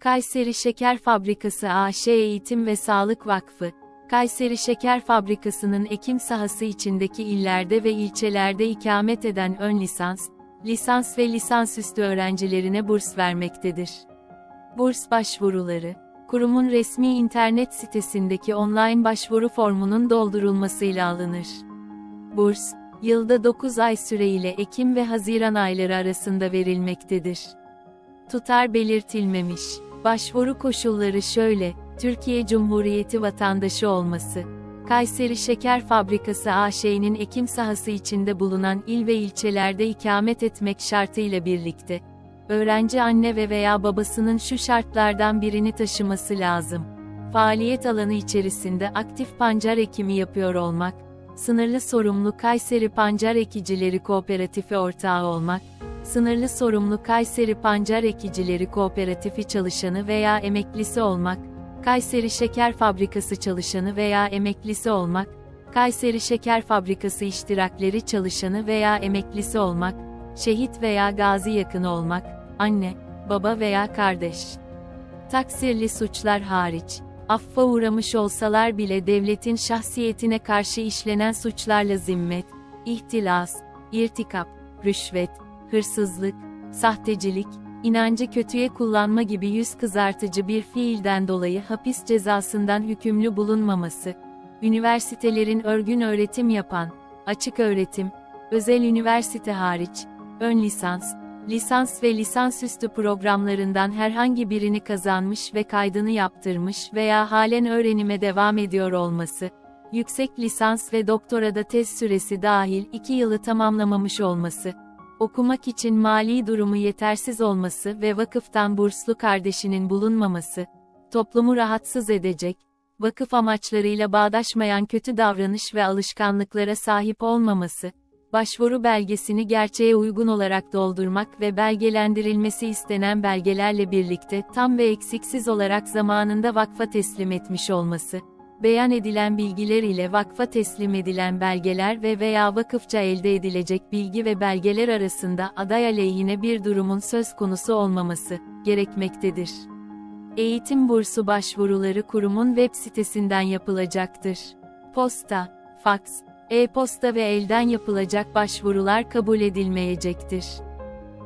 Kayseri Şeker Fabrikası AŞ Eğitim ve Sağlık Vakfı, Kayseri Şeker Fabrikası'nın ekim sahası içindeki illerde ve ilçelerde ikamet eden ön lisans, lisans ve lisansüstü öğrencilerine burs vermektedir. Burs başvuruları, kurumun resmi internet sitesindeki online başvuru formunun doldurulmasıyla alınır. Burs, yılda 9 ay süreyle Ekim ve Haziran ayları arasında verilmektedir. Tutar belirtilmemiş. Başvuru koşulları şöyle, Türkiye Cumhuriyeti vatandaşı olması, Kayseri Şeker Fabrikası AŞ'nin ekim sahası içinde bulunan il ve ilçelerde ikamet etmek şartıyla birlikte, öğrenci anne ve veya babasının şu şartlardan birini taşıması lazım. Faaliyet alanı içerisinde aktif pancar ekimi yapıyor olmak, sınırlı sorumlu Kayseri Pancar Ekicileri Kooperatifi ortağı olmak, sınırlı sorumlu Kayseri Pancar Ekicileri Kooperatifi çalışanı veya emeklisi olmak, Kayseri Şeker Fabrikası çalışanı veya emeklisi olmak, Kayseri Şeker Fabrikası iştirakleri çalışanı veya emeklisi olmak, şehit veya gazi yakını olmak, anne, baba veya kardeş. Taksirli suçlar hariç, affa uğramış olsalar bile devletin şahsiyetine karşı işlenen suçlarla zimmet, ihtilas, irtikap, rüşvet, hırsızlık, sahtecilik, inancı kötüye kullanma gibi yüz kızartıcı bir fiilden dolayı hapis cezasından hükümlü bulunmaması, üniversitelerin örgün öğretim yapan, açık öğretim, özel üniversite hariç, ön lisans, lisans ve lisansüstü programlarından herhangi birini kazanmış ve kaydını yaptırmış veya halen öğrenime devam ediyor olması, yüksek lisans ve doktorada tez süresi dahil 2 yılı tamamlamamış olması, okumak için mali durumu yetersiz olması ve vakıftan burslu kardeşinin bulunmaması, toplumu rahatsız edecek, vakıf amaçlarıyla bağdaşmayan kötü davranış ve alışkanlıklara sahip olmaması, başvuru belgesini gerçeğe uygun olarak doldurmak ve belgelendirilmesi istenen belgelerle birlikte tam ve eksiksiz olarak zamanında vakfa teslim etmiş olması, beyan edilen bilgiler ile vakfa teslim edilen belgeler ve veya vakıfça elde edilecek bilgi ve belgeler arasında aday aleyhine bir durumun söz konusu olmaması gerekmektedir. Eğitim bursu başvuruları kurumun web sitesinden yapılacaktır. Posta, faks, e-posta ve elden yapılacak başvurular kabul edilmeyecektir.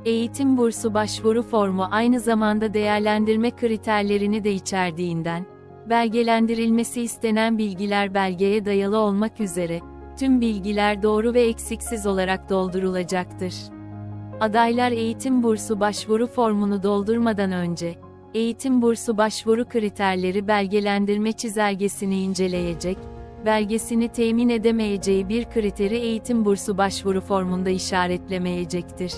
Eğitim bursu başvuru formu aynı zamanda değerlendirme kriterlerini de içerdiğinden, belgelendirilmesi istenen bilgiler belgeye dayalı olmak üzere, tüm bilgiler doğru ve eksiksiz olarak doldurulacaktır. Adaylar eğitim bursu başvuru formunu doldurmadan önce, eğitim bursu başvuru kriterleri belgelendirme çizelgesini inceleyecek, belgesini temin edemeyeceği bir kriteri eğitim bursu başvuru formunda işaretlemeyecektir.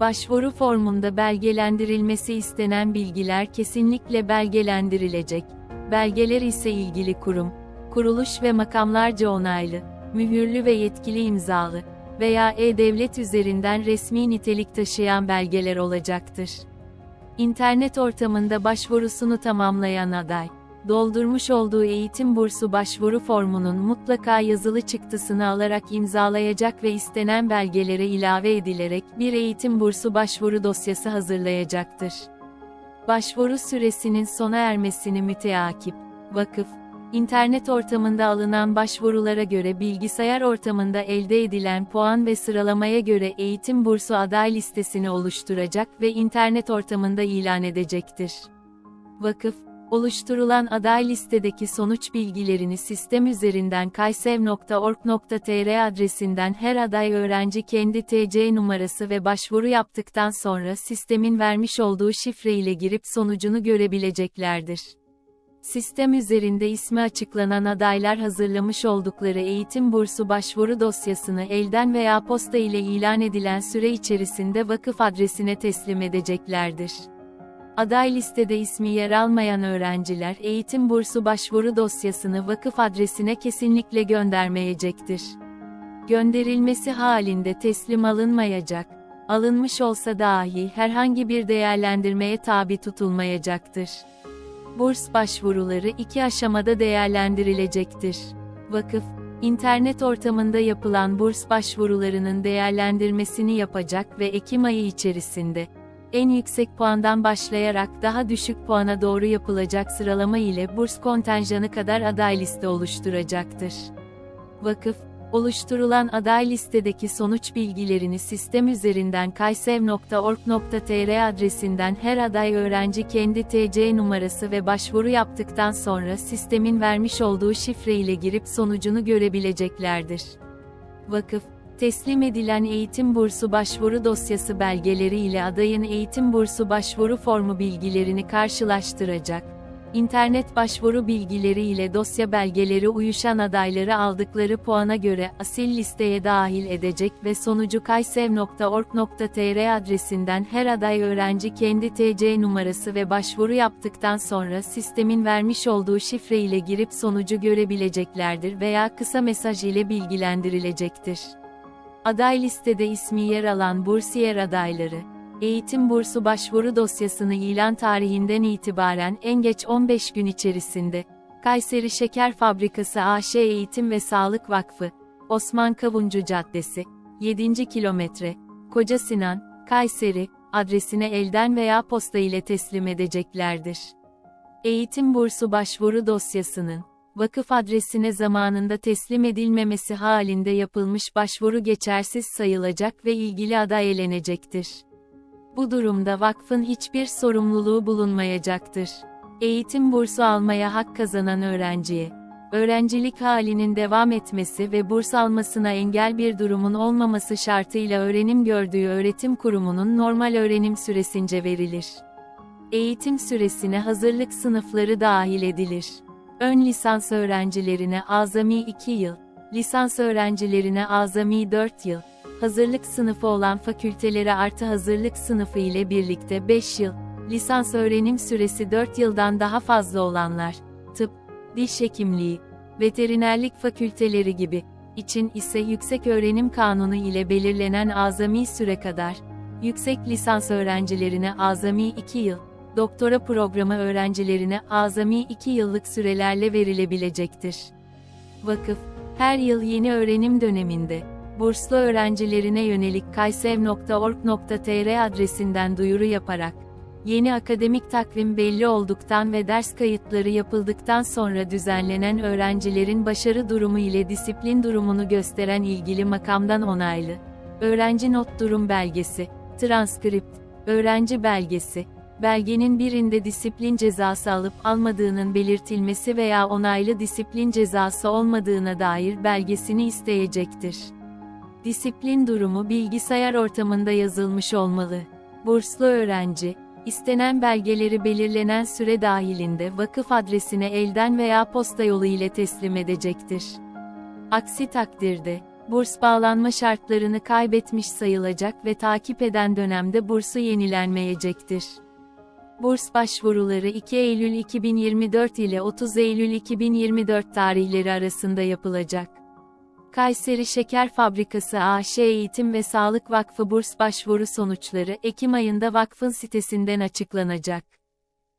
Başvuru formunda belgelendirilmesi istenen bilgiler kesinlikle belgelendirilecek. Belgeler ise ilgili kurum, kuruluş ve makamlarca onaylı, mühürlü ve yetkili imzalı veya e-devlet üzerinden resmi nitelik taşıyan belgeler olacaktır. İnternet ortamında başvurusunu tamamlayan aday, doldurmuş olduğu eğitim bursu başvuru formunun mutlaka yazılı çıktısını alarak imzalayacak ve istenen belgelere ilave edilerek bir eğitim bursu başvuru dosyası hazırlayacaktır. Başvuru süresinin sona ermesini müteakip, vakıf, internet ortamında alınan başvurulara göre bilgisayar ortamında elde edilen puan ve sıralamaya göre eğitim bursu aday listesini oluşturacak ve internet ortamında ilan edecektir. Vakıf, oluşturulan aday listedeki sonuç bilgilerini sistem üzerinden kaysev.org.tr adresinden her aday öğrenci kendi TC numarası ve başvuru yaptıktan sonra sistemin vermiş olduğu şifre ile girip sonucunu görebileceklerdir. Sistem üzerinde ismi açıklanan adaylar hazırlamış oldukları eğitim bursu başvuru dosyasını elden veya posta ile ilan edilen süre içerisinde vakıf adresine teslim edeceklerdir. Aday listede ismi yer almayan öğrenciler eğitim bursu başvuru dosyasını vakıf adresine kesinlikle göndermeyecektir. Gönderilmesi halinde teslim alınmayacak, alınmış olsa dahi herhangi bir değerlendirmeye tabi tutulmayacaktır. Burs başvuruları iki aşamada değerlendirilecektir. Vakıf, internet ortamında yapılan burs başvurularının değerlendirmesini yapacak ve Ekim ayı içerisinde, En yüksek puandan başlayarak daha düşük puana doğru yapılacak sıralama ile burs kontenjanı kadar aday liste oluşturacaktır. Vakıf, oluşturulan aday listedeki sonuç bilgilerini sistem üzerinden kaysev.org.tr adresinden her aday öğrenci kendi TC numarası ve başvuru yaptıktan sonra sistemin vermiş olduğu şifre ile girip sonucunu görebileceklerdir. Vakıf, teslim edilen eğitim bursu başvuru dosyası belgeleri ile adayın eğitim bursu başvuru formu bilgilerini karşılaştıracak. İnternet başvuru bilgileri ile dosya belgeleri uyuşan adayları aldıkları puana göre asil listeye dahil edecek ve sonucu kaysev.org.tr adresinden her aday öğrenci kendi TC numarası ve başvuru yaptıktan sonra sistemin vermiş olduğu şifre ile girip sonucu görebileceklerdir veya kısa mesaj ile bilgilendirilecektir. Aday listede ismi yer alan bursiyer adayları, eğitim bursu başvuru dosyasını ilan tarihinden itibaren en geç 15 gün içerisinde, Kayseri Şeker Fabrikası AŞ Eğitim ve Sağlık Vakfı, Osman Kavuncu Caddesi, 7. kilometre, Koca Sinan, Kayseri, adresine elden veya posta ile teslim edeceklerdir. Eğitim bursu başvuru dosyasının, vakıf adresine zamanında teslim edilmemesi halinde yapılmış başvuru geçersiz sayılacak ve ilgili aday elenecektir. Bu durumda vakfın hiçbir sorumluluğu bulunmayacaktır. Eğitim bursu almaya hak kazanan öğrenciye, öğrencilik halinin devam etmesi ve burs almasına engel bir durumun olmaması şartıyla öğrenim gördüğü öğretim kurumunun normal öğrenim süresince verilir. Eğitim süresine hazırlık sınıfları dahil edilir. Ön lisans öğrencilerine azami 2 yıl, lisans öğrencilerine azami 4 yıl, hazırlık sınıfı olan fakültelere artı hazırlık sınıfı ile birlikte 5 yıl, lisans öğrenim süresi 4 yıldan daha fazla olanlar, tıp, diş hekimliği, veterinerlik fakülteleri gibi, için ise yüksek öğrenim kanunu ile belirlenen azami süre kadar, yüksek lisans öğrencilerine azami 2 yıl, doktora programı öğrencilerine azami 2 yıllık sürelerle verilebilecektir. Vakıf, her yıl yeni öğrenim döneminde, burslu öğrencilerine yönelik kaysev.org.tr adresinden duyuru yaparak, yeni akademik takvim belli olduktan ve ders kayıtları yapıldıktan sonra düzenlenen öğrencilerin başarı durumu ile disiplin durumunu gösteren ilgili makamdan onaylı, öğrenci not durum belgesi, transkript, öğrenci belgesi, belgenin birinde disiplin cezası alıp almadığının belirtilmesi veya onaylı disiplin cezası olmadığına dair belgesini isteyecektir. Disiplin durumu bilgisayar ortamında yazılmış olmalı. Burslu öğrenci, istenen belgeleri belirlenen süre dahilinde vakıf adresine elden veya posta yolu ile teslim edecektir. Aksi takdirde, burs bağlanma şartlarını kaybetmiş sayılacak ve takip eden dönemde bursu yenilenmeyecektir. Burs başvuruları 2 Eylül 2024 ile 30 Eylül 2024 tarihleri arasında yapılacak. Kayseri Şeker Fabrikası AŞ Eğitim ve Sağlık Vakfı burs başvuru sonuçları Ekim ayında vakfın sitesinden açıklanacak.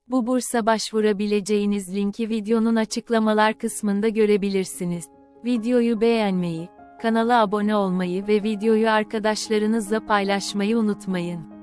Bu bursa başvurabileceğiniz linki videonun açıklamalar kısmında görebilirsiniz. Videoyu beğenmeyi, kanala abone olmayı ve videoyu arkadaşlarınızla paylaşmayı unutmayın.